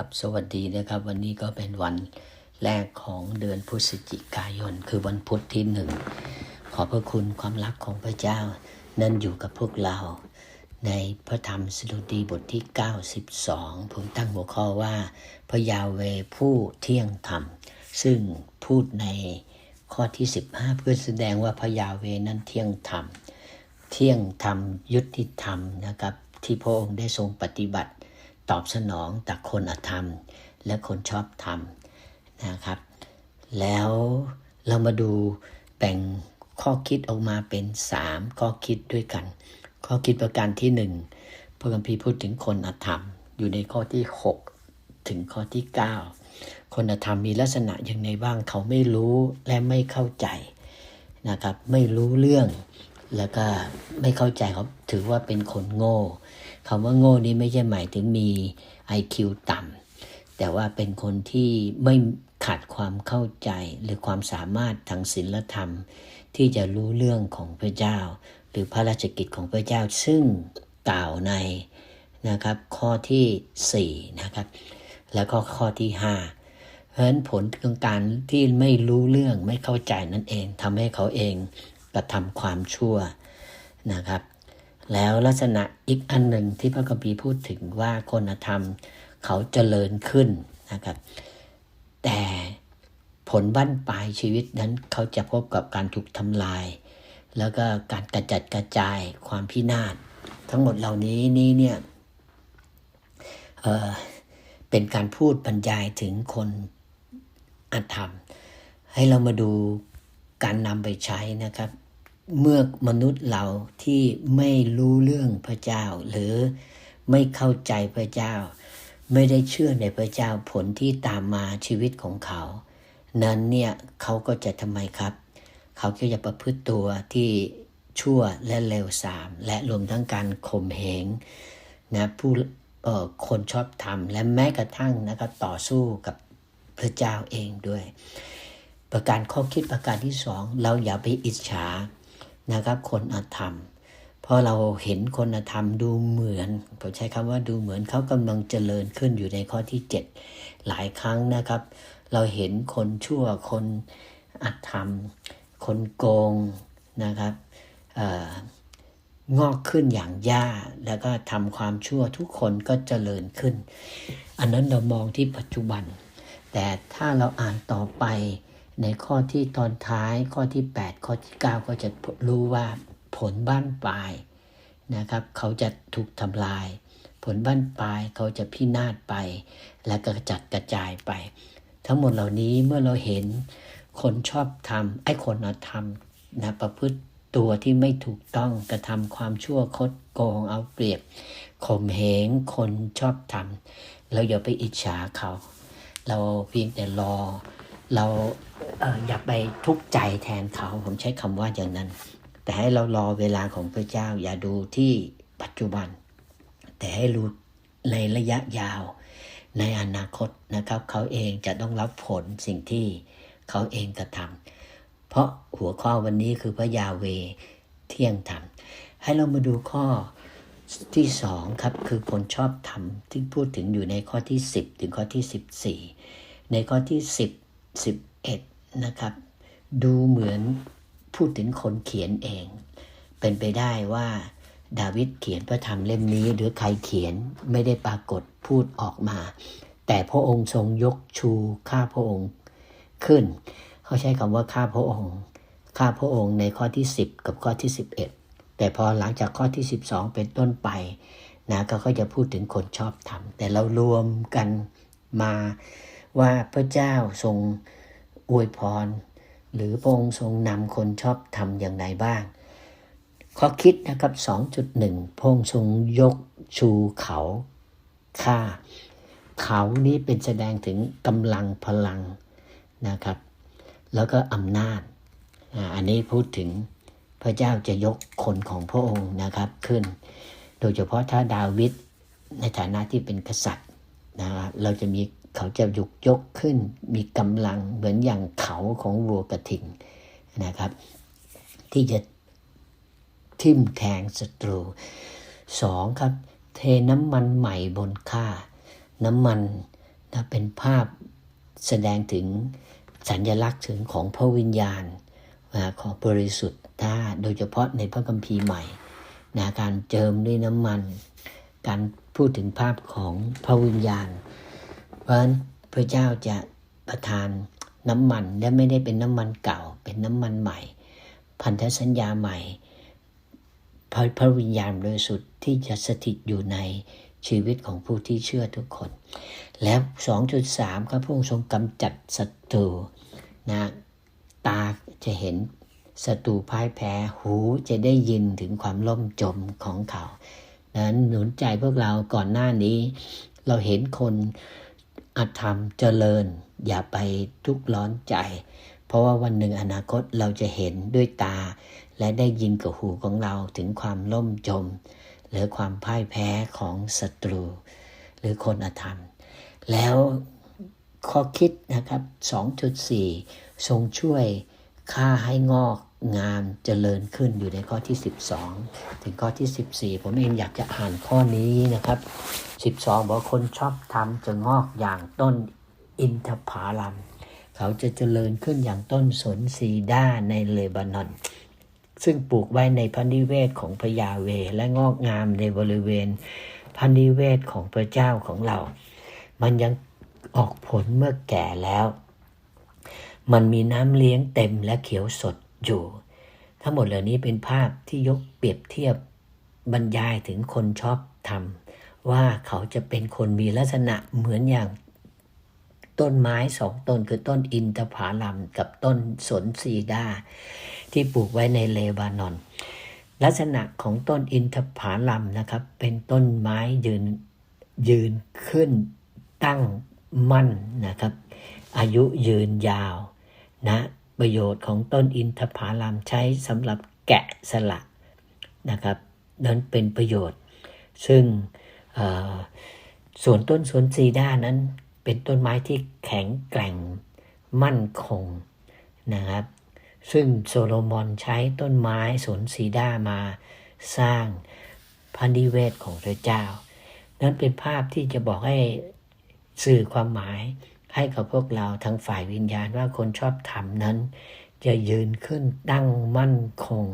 ครับสวัสดีนะครับ วันนี้ก็เป็นวันแรกของเดือนพฤศจิกายน คือวันพุธที่หนึ่งขอพระคุณความรักของพระเจ้า นั้นอยู่กับพวกเรา ในพระธรรมสดุดีบทที่ 92 ผมตั้งหัวข้อว่า พระยาเวผู้เที่ยงธรรม ซึ่งพูดในข้อที่ 15 เพื่อแสดงว่าพระยาเวนั้นเที่ยงธรรม เที่ยงธรรมยุติธรรมนะครับ ที่พระองค์ได้ทรงปฏิบัติ ตอบสนองต่อคนอธรรม และคนชอบธรรมนะครับ แล้วเรามาดูแบ่งข้อคิดออกมาเป็น 3 ข้อคิดด้วยกัน ข้อคิดประการที่ 1 พระคัมภีร์พูดถึงคนอธรรมอยู่ในข้อที่ 6 ถึงข้อที่ 9 คนอธรรมมีลักษณะอย่างไรบ้างเขาไม่รู้และไม่เข้าใจนะครับ ไม่รู้เรื่อง แล้วก็ไม่เข้าใจเขาถือว่าเป็นคนโง่คำว่าโง่นี้ไม่ใช่หมายถึงมี IQ ต่ำแต่ว่าเป็นคนที่ไม่ขาดความเข้าใจหรือความสามารถทางศีลธรรม ที่จะรู้เรื่องของพระเจ้า หรือพระราชกิจของพระเจ้าซึ่งกล่าวในนะครับข้อที่4นะครับแล้วก็ข้อที่ 5 เพราะฉะนั้นผลของการที่ไม่รู้เรื่องไม่เข้าใจนั่นเองทำให้เขาเอง กระทำความชั่วนะครับ แล้วลักษณะอีกอันหนึ่งที่พระคัมภีร์พูดถึงว่าคนธรรมเขาเจริญขึ้นนะครับ แต่ผลบั้นปลายชีวิตนั้นเขาจะพบกับการถูกทำลาย แล้วก็การกระจัดกระจายความพินาศทั้งหมดเหล่านี้นี่เนี่ยเเป็นการพูดบรรยายถึงคนอธรรม ให้เรามาดู การนำไปใช้นะครับ เมื่อมนุษย์เราที่ไม่รู้เรื่องพระเจ้า หรือไม่เข้าใจพระเจ้า ไม่ได้เชื่อในพระเจ้าผลที่ตามมาชีวิตของเขา นั้นเนี่ยเขาก็จะทำไมครับ เขาก็จะประพฤติตัวที่ชั่วและเลวทราม และรวมทั้งการข่มเหงนะผู้คนชอบทำและแม้กระทั่งนะครับต่อสู้กับพระเจ้าเองด้วย ประการข้อคิดประการที่สองเราอย่าไปอิจฉานะครับ คนอธรรม เพราะเราเห็นคนอธรรมดูเหมือนผมใช้คำว่าดูเหมือนเขากำลังเจริญขึ้นอยู่ในข้อที่ 7 หลายครั้งนะครับ เราเห็นคนชั่วคนอธรรม คนโกงนะครับงอกขึ้นอย่างยาแล้วก็ทำความชั่วทุกคนก็เจริญขึ้น อันนั้นเรามองที่ปัจจุบัน แต่ถ้าเราอ่านต่อไป ในข้อที่ตอนท้ายข้อที่ 8 ข้อที่ 9 ก็จะรู้ว่าผลบ้านปลายนะครับ เขาจะถูกทำลาย ผลบ้านปลายเขาจะพินาศไป และกระจัดกระจายไป ทั้งหมดเหล่านี้เมื่อเราเห็นคนชอบทำไอ้คนเอาทำนะประพฤติตัวที่ไม่ถูกต้องกระทำความชั่วคดโกงเอาเปรียบข่มเหงคนชอบทำเราอย่าไปอิจฉาเขา เราเพียงแต่รอเรา อย่าไปทุกข์ใจแทนเขา ผมใช้คำว่าอย่างนั้น แต่ให้เรารอเวลาของพระเจ้า อย่าดูที่ปัจจุบัน แต่ให้รู้ในระยะยาว ในอนาคตนะครับ เขาเองจะต้องรับผลสิ่งที่เขาเองกระทำเพราะหัวข้อวันนี้คือพระยาเวเที่ยงธรรมให้เรามาดูข้อที่สองครับคือคนชอบธรรมที่พูดถึงอยู่ในข้อที่ 10 ถึงข้อที่ 14 ในข้อที่ 10 11 นะครับ ดูเหมือนพูดถึงคนเขียนเอง เป็นไปได้ว่าดาวิดเขียนพระธรรมเล่มนี้ หรือใครเขียนไม่ได้ปรากฏพูดออกมา แต่พระองค์ทรงยกชูข้าพระองค์ขึ้น เขาใช้คำว่าข้าพระองค์ ข้าพระองค์ในข้อที่ 10 กับข้อที่ 11 แต่พอหลังจากข้อที่ 12 เป็นต้นไปนะก็เขาจะพูดถึงคนชอบธรรม แต่เรารวมกันมาว่าพระเจ้าทรง อวยพร หรือพระองค์ทรงนำคนชอบธรรมอย่างไรบ้าง ข้อคิดนะครับ 2.1 พระองค์ทรงยกชูเขาค่า เขานี้เป็นแสดงถึงกำลังพลังนะครับ แล้วก็อำนาจ อันนี้พูดถึงพระเจ้าจะยกคนของพระองค์นะครับขึ้น โดยเฉพาะถ้าดาวิดในฐานะที่เป็นกษัตริย์นะครับเราจะมี เขาจะยุกยกขึ้น มีกำลังเหมือนอย่างเขาของวัวกระทิงนะครับ ที่จะทิ่มแทงศัตรูสองครับ เทน้ำมันใหม่บนข้าน้ำมันนะเป็นภาพแสดงถึงสัญลักษณ์ถึงของพระวิญญาณนะของบริสุทธิ์ถ้าโดยเฉพาะในพระคัมภีร์ใหม่นะการเจิมด้วยน้ำมัน การพูดถึงภาพของพระวิญญาณ เพราะฉะนั้นพระเจ้าจะประทานน้ำมันและไม่ได้เป็นน้ำมันเก่า เป็นน้ำมันใหม่ พันธสัญญาใหม่พระพระวิญญาณบริสุทธิ์ที่จะสถิตอยู่ในชีวิตของผู้ที่เชื่อทุกคน แล้ว2.3ก็พระองค์ทรงกำจัดศัตรูนะตาจะเห็นศัตรูพ่ายแพ้หูจะได้ยินถึงความล่มจมของเขา นั้นหนุนใจพวกเราก่อนหน้านี้ เราเห็นคน อาธรรมเจริญ อย่าไปทุกข์ร้อนใจ เพราะว่าวันหนึ่งอนาคตเราจะเห็นด้วยตา และได้ยินกับหูของเราถึงความล่มจม หรือความพ่ายแพ้ของศัตรู หรือคนอธรรม แล้วข้อคิดนะครับ 2.4 ทรงช่วยค่าให้งอก งามเจริญขึ้นอยู่ในข้อที่ 12 ถึงข้อที่ 14 ผมเองอยากจะอ่านข้อนี้นะครับ 12 บอกว่าคนชอบทำจะงอกอย่างต้นอินทผาลัม เขาจะเจริญขึ้นอย่างต้นสนซีด้าในเลบานอน ซึ่งปลูกไว้ในพันธิเวศของพระยาเวและงอกงามในบริเวณพันธิเวศของพระเจ้าของเรา มันยังออกผลเมื่อแก่แล้ว มันมีน้ำเลี้ยงเต็มและเขียวสด อยู่ ทั้งหมดเหล่านี้เป็นภาพที่ยกเปรียบเทียบบรรยายถึงคนชอบทำว่าเขาจะเป็นคนมีลักษณะเหมือนอย่างต้นไม้สองต้นคือต้นอินทผาลัมกับต้นสนซีดา ที่ปลูกไว้ในเลบานอน ลักษณะของต้นอินทผาลัมนะครับ เป็นต้นไม้ยืนยืนขึ้นตั้งมั่นนะครับ อายุยืนยาวนะ ประโยชน์ของต้นอินทผลัมใช้สำหรับแกะสลักนะครับนั้นเป็นประโยชน์ ซึ่งส่วนต้นสวนซีด้านั้นเป็นต้นไม้ที่แข็งแกร่งมั่นคงนะครับ ซึ่งโซโลมอนใช้ต้นไม้สวนซีด้ามาสร้างพันธิเวศของพระเจ้า นั้นเป็นภาพที่จะบอกให้สื่อความหมาย ให้กับพวกเราทางฝ่ายวิญญาณว่าคนชอบธรรมนั้น จะยืนขึ้นตั้งมั่นคง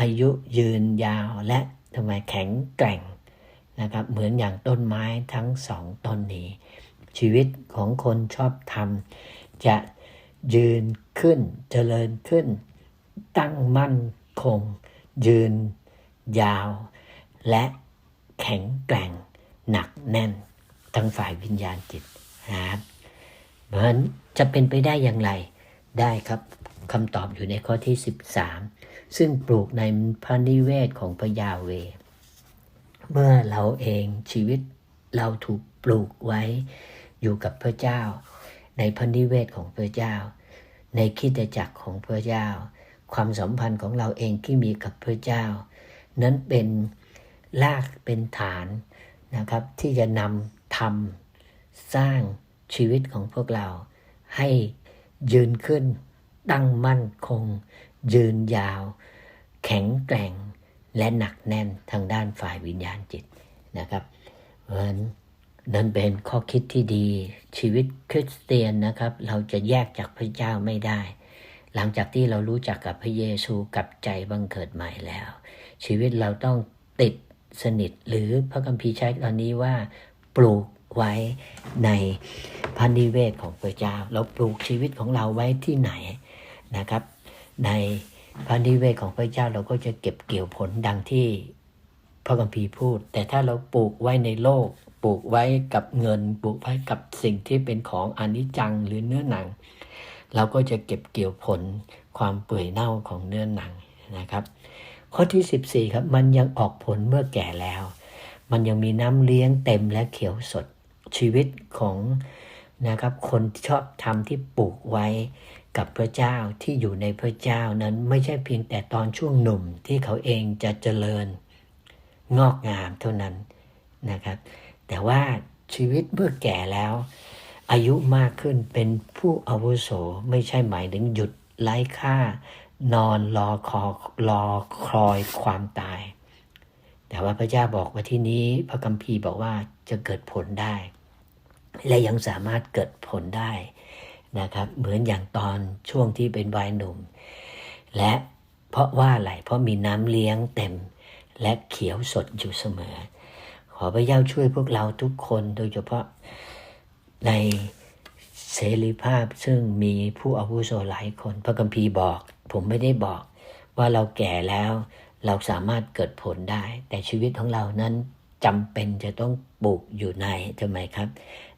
อายุยืนยาวและทำไมแข็งแกร่งนะครับเหมือนอย่างต้นไม้ทั้งสองต้นนี้ ชีวิตของคนชอบธรรม จะยืนขึ้นเจริญขึ้น ตั้งมั่นคง ยืนยาว และแข็งแกร่ง หนักแน่นทั้งฝ่ายวิญญาณจิตนะครับ นั้นจะเป็นไปได้อย่างไร ได้ครับคำตอบอยู่ในข้อที่ 13 ซึ่งปลูกในพระนิเวศของพระยาเว เมื่อเราเองชีวิตเราถูกปลูกไว้อยู่กับพระเจ้า ในพระนิเวศของพระเจ้า ในคิดจักรของพระเจ้า ความสัมพันธ์ของเราเองที่มีกับพระเจ้า นั้นเป็นรากเป็นฐานนะครับที่จะนำทำสร้าง ชีวิตของพวกเรา ให้ยืนขึ้น ตั้งมั่นคง ยืนยาว แข็งแกร่ง และหนักแน่นทางด้านฝ่ายวิญญาณจิตนะครับเพราะฉะนั้นนั่นเป็นข้อคิดที่ดี ชีวิตคริสเตียนนะครับ เราจะแยกจากพระเจ้าไม่ได้ หลังจากที่เรารู้จักกับพระเยซูกับใจบังเกิดใหม่แล้ว ชีวิตเราต้องติดสนิทหรือพระคัมภีร์ใช้ตอนนี้ว่า ปลูก ไว้ในพันธิเวศของพระเจ้า เราปลูกชีวิตของเราไว้ที่ไหนนะครับ ในพันธิเวศของพระเจ้าเราก็จะเก็บเกี่ยวผลดังที่พระคัมภีร์พูด แต่ถ้าเราปลูกไว้ในโลก ปลูกไว้กับเงิน ปลูกไว้กับสิ่งที่เป็นของอนิจจังหรือเนื้อหนัง เราก็จะเก็บเกี่ยวผลความเปื่อยเน่าของเนื้อหนังนะครับ ข้อที่ 14 ครับ มันยังออกผลเมื่อแก่แล้ว มันยังมีน้ำเลี้ยงเต็มและเขียวสด ชีวิตของนะครับคนชอบทำที่ปลูกไว้กับพระเจ้าที่อยู่ในพระเจ้านั้นไม่ใช่เพียงแต่ตอนช่วงหนุ่มที่เขาเองจะเจริญงอกงามเท่านั้นนะครับ แต่ว่าชีวิตเมื่อแก่แล้ว อายุมากขึ้นเป็นผู้อาวุโสไม่ใช่หมายถึงหยุดไร้ค่า นอนรอคอรอคอยความตาย แต่ว่าพระเจ้าบอกว่าที่นี้พระคัมภีร์บอกว่าจะเกิดผลได้ และยังสามารถเกิดผลได้นะครับ เหมือนอย่างตอนช่วงที่เป็นวัยหนุ่ม และเพราะว่าอะไรเพราะมีน้ำเลี้ยงเต็ม และเขียวสดอยู่เสมอ ขอพระเจ้าช่วยพวกเราทุกคนโดยเฉพาะในเสรีภาพซึ่งมีผู้อาวุโสหลายคน พระคัมภีร์บอก ผมไม่ได้บอกว่าเราแก่แล้วเราสามารถเกิดผลได้ แต่ชีวิตของเรานั้นจำเป็นจะต้องปลูกอยู่ในทำไมครับ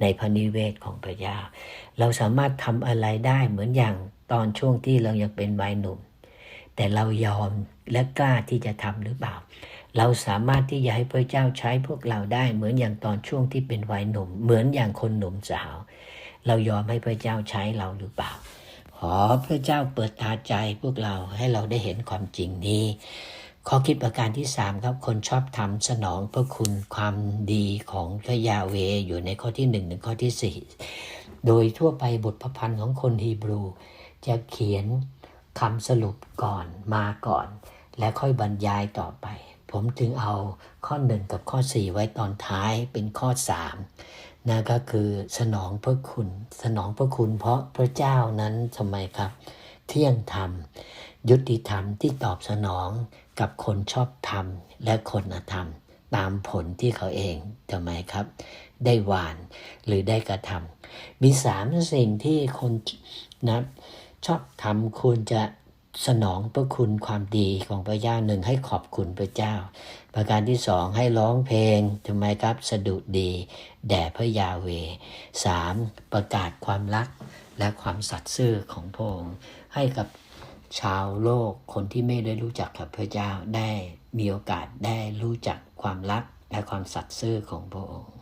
ในพระนิเวศของพระเจ้าเราสามารถทำอะไรได้เหมือนอย่างตอนช่วงที่เรายังเป็นวัยหนุ่ม แต่เรายอมและกล้าที่จะทำหรือเปล่า เราสามารถที่จะให้พระเจ้าใช้พวกเราได้เหมือนอย่างตอนช่วงที่เป็นวัยหนุ่ม เหมือนอย่างคนหนุ่มสาว เรายอมให้พระเจ้าใช้เราหรือเปล่า ขอพระเจ้าเปิดตาใจพวกเราให้เราได้เห็นความจริงนี้ ข้อคิดประการที่สามครับ คนชอบทำสนองพระคุณความดีของพระยาเวอยู่ในข้อที่หนึ่งถึงข้อที่สี่โดยทั่วไปบทพระพันธ์ของคนฮีบรู จะเขียนคำสรุปก่อนมาก่อน และค่อยบรรยายต่อไป ผมจึงเอาข้อหนึ่งกับข้อสี่ไว้ตอนท้ายเป็นข้อสามนะก็คือสนองพระคุณ สนองพระคุณเพราะพระเจ้านั้นทำไมครับ เที่ยงธรรม ยุติธรรมที่ตอบสนองกับคนชอบธรรมและคนอธรรม ตามผลที่เขาเองทำไมครับ ได้หวานหรือได้กระทำมีสามสิ่งที่คนนะชอบทำควรจะสนองพระคุณความดีของพระเจ้าหนึ่งให้ขอบคุณพระเจ้า ประการที่สองให้ร้องเพลงทำไมครับสะดุดีแด่พระยาเวสามประกาศความรักและความสัตย์ซื่อของพระองค์ ให้กับชาวโลกคนที่ไม่ได้รู้จักกับพระเจ้าได้มีโอกาสได้รู้จักความรักและความสัตย์ซื่อของพระองค์